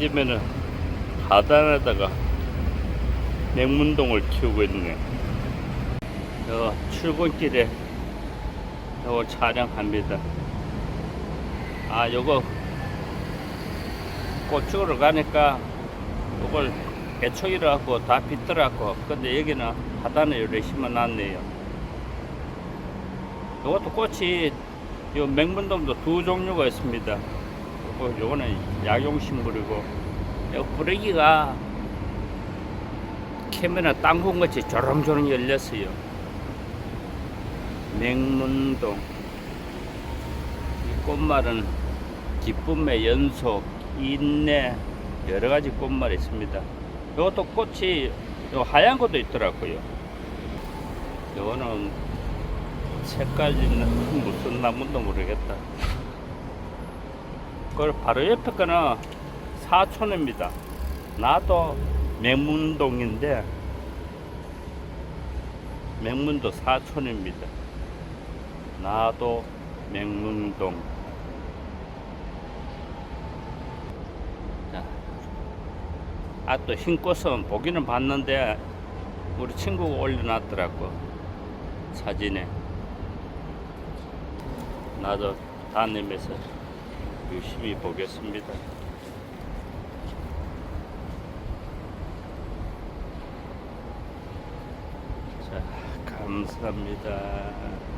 집에는 하단에다가 맹문동을 키우고 있네. 저 출근길에 이거 촬영합니다. 아, 요거 고추로 가니까 이걸 하고 다 빗더라고. 근데 여기는 하단에 이렇게 심어놨네요. 요것도 꽃이 요 맹문동도 두 종류가 있습니다. 요거, 요거는 약용식물이고 요 뿌리기가 캐면은 땅콩같이 조롱조롱 열렸어요. 맹문동 이 꽃말은 기쁨의 연속, 인내 여러 가지 꽃말이 있습니다. 이것도 꽃이 요 하얀 것도 있더라고요. 요거는 색깔이 무슨 나무인도 모르겠다. 그걸 바로 옆에 거는 사촌입니다. 나도 맹문동인데 맹문도 사촌입니다. 나도 맹문동. 자, 아또 흰꽃은 보기는 봤는데 우리 친구가 올려놨더라고 사진에. 나도 다니면서 열심히 보겠습니다. 자, 감사합니다.